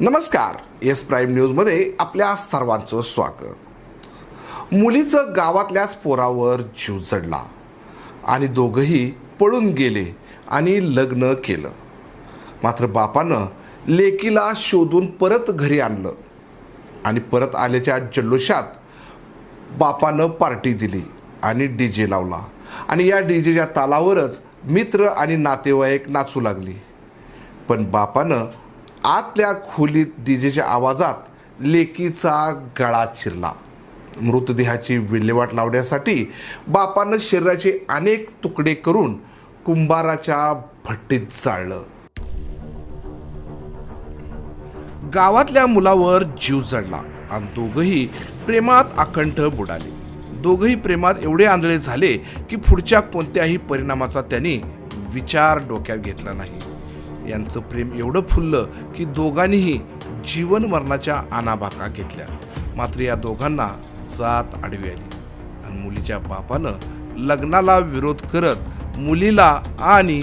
नमस्कार. S prime न्यूजमध्ये आपल्या सर्वांचं स्वागत. मुलीचं गावातल्याच पोरावर जीव चढला आणि दोघंही पळून गेले आणि लग्न केलं. मात्र बापानं लेकीला शोधून परत घरी आणलं आणि परत आल्याच्या जल्लोषात बापानं पार्टी दिली आणि डी जे लावला. आणि या डी जेच्या तालावरच मित्र आणि नातेवाईक नाचू लागली. पण बापानं आतल्या खोलीत डीजेच्या आवाजात लेकीचा गळा चिरला. मृतदेहाची विल्हेवाट लावण्यासाठी बापानं शरीराचे अनेक तुकडे करून कुंभाराच्या भट्टीत जाळलं. गावातल्या मुलावर जीव जडला आणि दोघंही प्रेमात अखंड बुडाले. दोघंही प्रेमात एवढे आंधळे झाले की पुढच्या कोणत्याही परिणामाचा त्यांनी विचार डोक्यात घेतला नाही. यांचं प्रेम एवढं फुललं की दोघांनीही जीवन मरणाच्या आणाबाका घेतल्या. मात्र या दोघांना जात आडवी आली. आणि मुलीच्या बापानं लग्नाला विरोध करत मुलीला आणि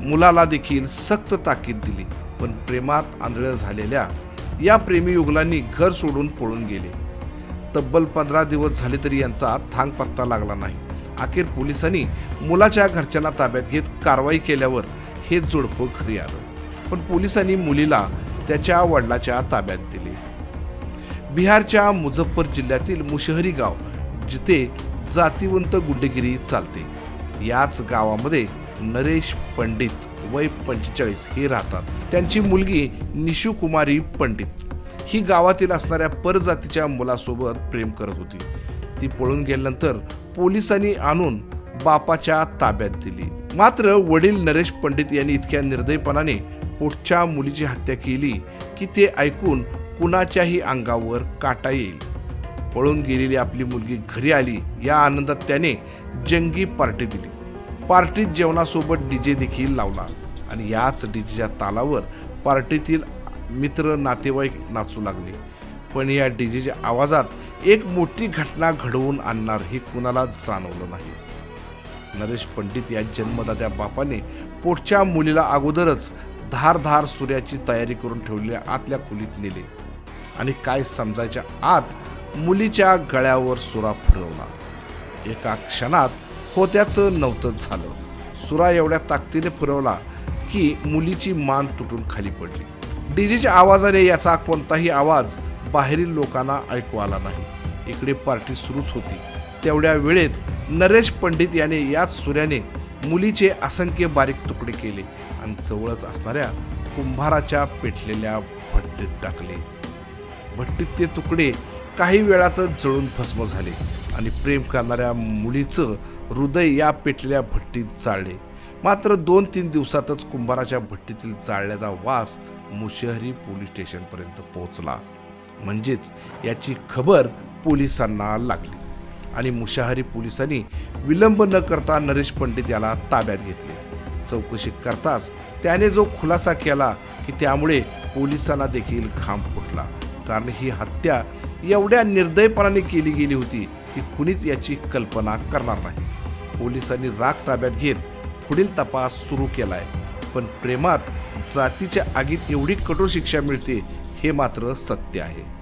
मुलाला देखील सक्त ताकीद दिली. पण प्रेमात आंधळ झालेल्या या प्रेमी युगलांनी घर सोडून पळून गेले. तब्बल पंधरा दिवस झाले तरी यांचा थांग पत्ता लागला नाही. अखेर पोलिसांनी मुलाच्या घरच्यांना ताब्यात घेत कारवाई केल्यावर हे जोडपं घरी आलं. पण पोलिसांनी मुलीला त्याच्या वडिलाच्या ताब्यात दिले. बिहारच्या मुझफ्फर जिल्ह्यातील मुशहरी गाव जिथे जातीवंत गुंडगिरी चालते याच गावामध्ये नरेश पंडित वय पंचेचाळीस हे राहतात. त्यांची मुलगी निशू कुमारी पंडित. ही गावातील असणाऱ्या परजातीच्या मुलासोबत प्रेम करत होती. ती पळून गेल्यानंतर पोलिसांनी आणून बापाच्या ताब्यात दिली. मात्र वडील नरेश पंडित यांनी इतक्या निर्दयपणाने पोटच्या मुलीची हत्या केली की ते ऐकून कुणाच्याही अंगावर काटा येईल. पळून गेलेली आपली मुलगी घरी आली या आनंदात त्याने जंगी पार्टी दिली. पार्टीत जेवणासोबत डीजे देखील लावला आणि याच डीजेच्या तालावर पार्टीतील मित्र नातेवाईक नाचू लागले. पण या डीजेच्या आवाजात एक मोठी घटना घडवून आणणार हे कुणाला जाणवलं नाही. नरेश पंडित या जन्मदात्या बापाने पोटच्या मुलीला अगोदरच धारधार सूर्याची तयारी करून ठेवलेल्या आतल्या खोलीत नेले. आणि काय समजायच्या आत मुलीच्या गळ्यावर सुरा फिरवला एका क्षणात होत्याचं नव्हतंच झालं. सुरा एवढ्या ताकदीने फिरवला की मुलीची मान तुटून खाली पडली. डीजेच्या आवाजाने याचा कोणताही आवाज बाहेरील लोकांना ऐकू आला नाही. इकडे पार्टी सुरूच होती. तेवढ्या वेळेत नरेश पंडित याने याच सूर्याने मुलीचे असंख्य बारीक तुकडे केले आणि जवळच असणाऱ्या कुंभाराच्या पेटलेल्या भट्टीत टाकले. भट्टीत ते तुकडे काही वेळातच जळून भस्म झाले आणि प्रेम करणाऱ्या मुलीचं हृदय या पेटलेल्या भट्टीत जाळले. मात्र दोन तीन दिवसातच कुंभाराच्या भट्टीतील जाळल्याचा वास मुशहरी पोलीस स्टेशनपर्यंत पोहोचला. म्हणजेच याची खबर पोलिसांना लागली. आणि मुशाहरी पोलिसांनी विलंब न करता नरेश पंडित याला ताब्यात घेतले. चौकशी करताच त्याने जो खुलासा केला की त्यामुळे पोलिसांना देखील घाम फुटला. कारण ही हत्या एवढ्या निर्दयपणाने केली गेली होती की कुणीच याची कल्पना करणार नाही. पोलिसांनी राग ताब्यात घेत पुढील तपास सुरू केलाय. पण प्रेमात जातीच्या आगीत एवढी कठोर शिक्षा मिळते हे मात्र सत्य आहे.